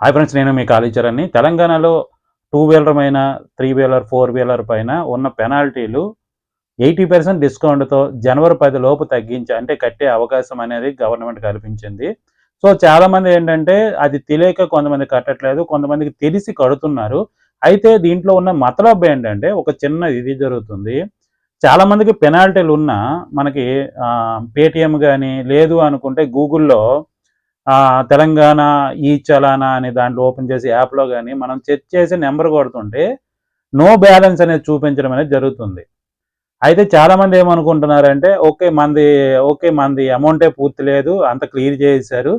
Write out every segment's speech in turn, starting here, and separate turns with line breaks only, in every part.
Hi friends నేను మీ కాళీచరణ్ని తెలంగాణలో టూ వీలర్ పైన త్రీ వీలర్ ఫోర్ వీలర్ పైన ఉన్న పెనాల్టీలు ఎయిటీ పర్సెంట్ డిస్కౌంట్తో జనవరి పది లోపు తగ్గించి అంటే కట్టే అవకాశం అనేది గవర్నమెంట్ కల్పించింది. సో చాలామంది ఏంటంటే అది తెలియక కొంతమంది కట్టట్లేదు కొంతమందికి తెలిసి కడుతున్నారు. అయితే దీంట్లో ఉన్న మతలబ్ ఏంటంటే ఒక చిన్న ఇది జరుగుతుంది. చాలామందికి పెనాల్టీలు ఉన్నా మనకి పేటిఎం కానీ లేదు అనుకుంటే గూగుల్లో తెలంగాణ ఈ చలానా అనే దాంట్లో ఓపెన్ చేసి యాప్లో కానీ మనం చెక్ చేసి నెంబర్ కొడుతుంటే నో బ్యాలెన్స్ అనేది చూపించడం అనేది జరుగుతుంది. అయితే చాలామంది ఏమనుకుంటున్నారంటే ఓకే మంది ఓకే మంది అమౌంటే పూర్తి లేదు అంత క్లియర్ చేశారు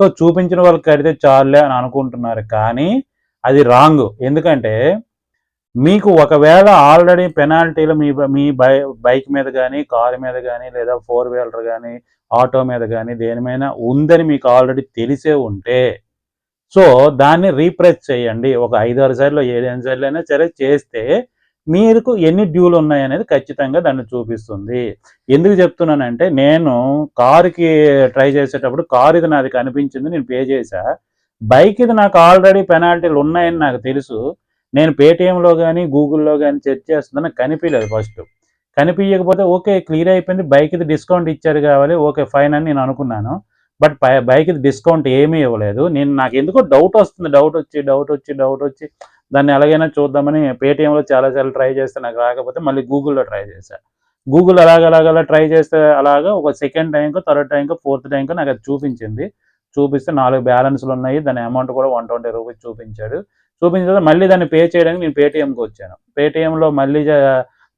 సో చూపించిన వాళ్ళకి కడితే చాలులే అని అనుకుంటున్నారు. కానీ అది రాంగ్. ఎందుకంటే మీకు ఒకవేళ ఆల్రెడీ పెనాల్టీలు మీ మీ బైక్ మీద కానీ కారు మీద కానీ లేదా ఫోర్ వీలర్ కానీ ఆటో మీద కానీ దేనిమైనా ఉందని మీకు ఆల్రెడీ తెలిసే ఉంటే సో దాన్ని రీప్రెస్ చేయండి. ఒక ఐదు ఆరు సార్లు ఏడు సార్లు అయినా సరే చేస్తే మీకు ఎన్ని డ్యూలు ఉన్నాయనేది ఖచ్చితంగా దాన్ని చూపిస్తుంది. ఎందుకు చెప్తున్నానంటే నేను కారుకి ట్రై చేసేటప్పుడు కారు ఇది నాది కనిపించింది నేను పే చేశా. బైక్ ఇది నాకు ఆల్రెడీ పెనాల్టీలు ఉన్నాయని నాకు తెలుసు. నేను పేటిఎంలో కానీ గూగుల్లో కానీ చెక్ చేస్తుందని కనిపించలేదు ఫస్ట్. కనిపించకపోతే ఓకే క్లియర్ అయిపోయింది బైక్ది డిస్కౌంట్ ఇచ్చారు కావాలి ఓకే ఫైన్ అని నేను అనుకున్నాను. బట్ బైక్ది డిస్కౌంట్ ఏమీ ఇవ్వలేదు. నేను నాకు ఎందుకో డౌట్ వస్తుంది డౌట్ వచ్చి డౌట్ వచ్చి డౌట్ వచ్చి దాన్ని ఎలాగైనా చూద్దామని పేటిఎంలో చాలాసార్లు ట్రై చేస్తే నాకు రాకపోతే మళ్ళీ గూగుల్లో ట్రై చేశాను గూగుల్ అలాగ ట్రై చేస్తే అలాగా ఒక సెకండ్ టైంకో థర్డ్ టైంకో ఫోర్త్ టైంకో నాకు అది చూపించింది. చూపిస్తే నాలుగు బ్యాలెన్స్లు ఉన్నాయి. దాని అమౌంట్ కూడా వన్ ట్వంటీ రూపీస్ చూపించాడు. చూపించిన తర్వాత మళ్ళీ దాన్ని పే చేయడానికి నేను పేటిఎంకి వచ్చాను. పేటిఎంలో మళ్ళీ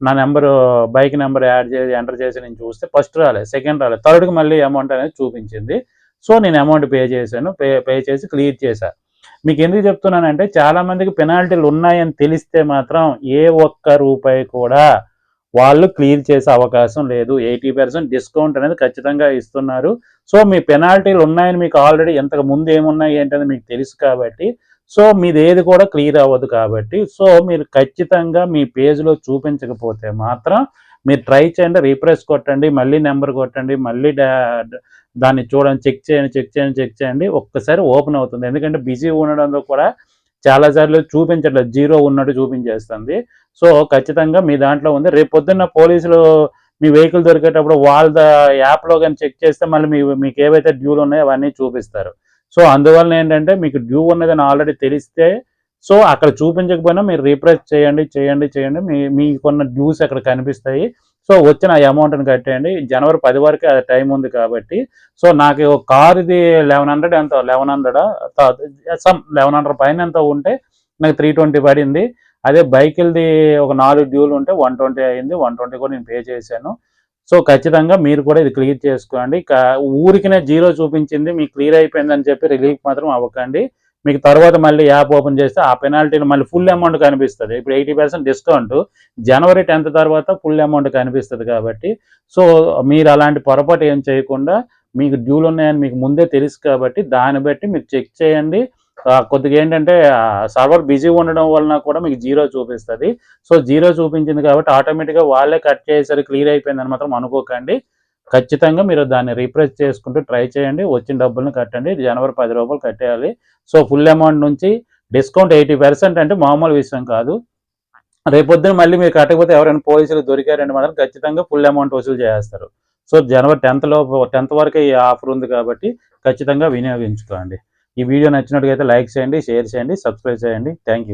నా నెంబర్ బైక్ నెంబర్ యాడ్ చేసి ఎంటర్ చేసి నేను చూస్తే ఫస్ట్ రాలేదు సెకండ్ రాలేదు థర్డ్కి మళ్ళీ అమౌంట్ అనేది చూపించింది. సో నేను అమౌంట్ పే చేశాను. పే పే చేసి క్లియర్ చేశాను మీకు ఎందుకు చెప్తున్నానంటే చాలామందికి పెనాల్టీలు ఉన్నాయని తెలిస్తే మాత్రం ఏ ఒక్క రూపాయి కూడా వాళ్ళు క్లియర్ చేసే అవకాశం లేదు. ఎయిటీ పర్సెంట్ డిస్కౌంట్ అనేది ఖచ్చితంగా ఇస్తున్నారు. సో మీ పెనాల్టీలు ఉన్నాయని మీకు ఆల్రెడీ ఎంతకు ముందు ఏమున్నాయి ఏంటని మీకు తెలుసు కాబట్టి సో మీది ఏది కూడా క్లియర్ అవ్వదు కాబట్టి సో మీరు ఖచ్చితంగా మీ పేజ్లో చూపించకపోతే మాత్రం మీరు ట్రై చేయండి రీప్రెస్ కొట్టండి మళ్ళీ నెంబర్ కొట్టండి మళ్ళీ దాన్ని చూడండి చెక్ చేయండి చెక్ చేయండి చెక్ చేయండి ఒక్కసారి ఓపెన్ అవుతుంది. ఎందుకంటే బిజీ ఉండడంతో కూడా చాలాసార్లు చూపించట్లేదు. జీరో ఉన్నట్టు చూపించేస్తుంది. సో ఖచ్చితంగా మీ దాంట్లో ఉంది. రేపు పొద్దున్న పోలీసులు మీ వెహికల్ దొరికేటప్పుడు వాళ్ళ యాప్లో కానీ చెక్ చేస్తే మళ్ళీ మీ మీకు ఏవైతే డ్యూలు ఉన్నాయో అవన్నీ చూపిస్తారు. సో అందువల్ల ఏంటంటే మీకు డ్యూ ఉన్నదని ఆల్రెడీ తెలిస్తే సో అక్కడ చూపించకపోయినా మీరు రీప్రెస్ చేయండి చేయండి చేయండి. మీ మీకున్న డ్యూస్ అక్కడ కనిపిస్తాయి. సో వచ్చిన అమౌంట్ని కట్టేయండి. జనవరి పది వరకు టైం ఉంది కాబట్టి. సో నాకు కారుది లెవెన్ హండ్రెడ్ ఎంత eleven hundred some eleven hundred పైన ఎంత ఉంటే నాకు త్రీ ట్వంటీ పడింది. అదే బైకిల్ది ఒక నాలుగు డ్యూలు ఉంటే వన్ ట్వంటీ అయింది. వన్ ట్వంటీ కూడా నేను పే చేశాను. సో ఖచ్చితంగా మీరు కూడా ఇది క్లియర్ చేసుకోండి. ఊరికినే జీరో చూపించింది. మీకు క్లియర్ అయిపోయిందని చెప్పి రిలీఫ్ మాత్రం అవ్వకండి. మీకు తర్వాత మళ్ళీ యాప్ ఓపెన్ చేస్తే ఆ పెనాల్టీలు మళ్ళీ ఫుల్ అమౌంట్ కనిపిస్తుంది. ఇప్పుడు eighty percent discount January tenth తర్వాత ఫుల్ అమౌంట్ కనిపిస్తుంది కాబట్టి. సో మీరు అలాంటి పొరపాటు ఏం చేయకుండా మీకు డ్యూలు ఉన్నాయని మీకు ముందే తెలుసు కాబట్టి దాన్ని బట్టి మీరు చెక్ చేయండి. కొద్దిగా ఏంటంటే సర్వర్ బిజీ ఉండడం వలన కూడా మీకు జీరో చూపిస్తుంది. సో జీరో చూపించింది కాబట్టి ఆటోమేటిక్గా వాళ్ళే కట్ చేసేసరికి క్లియర్ అయిపోయిందని మాత్రం అనుకోకండి. ఖచ్చితంగా మీరు దాన్ని రీప్రెస్ చేసుకుంటూ ట్రై చేయండి. వచ్చిన డబ్బులను కట్టండి. జనవరి పది రూపాయలు కట్టేయాలి. సో ఫుల్ అమౌంట్ నుంచి డిస్కౌంట్ ఎయిటీ పర్సెంట్ అంటే మామూలు విషయం కాదు. రేపొద్దున మళ్ళీ మీరు కట్టకపోతే ఎవరైనా పోలీసులు దొరికారంటే మాత్రం ఖచ్చితంగా ఫుల్ అమౌంట్ వసూలు చేస్తారు సో జనవరి టెన్త్ లోపు టెన్త్ వరకే ఈ ఆఫర్ ఉంది కాబట్టి ఖచ్చితంగా వినియోగించుకోండి. ఈ వీడియో నచ్చినట్టుగా లైక్ చేయండి షేర్ చేయండి సబ్స్క్రైబ్ చేయండి. థ్యాంక్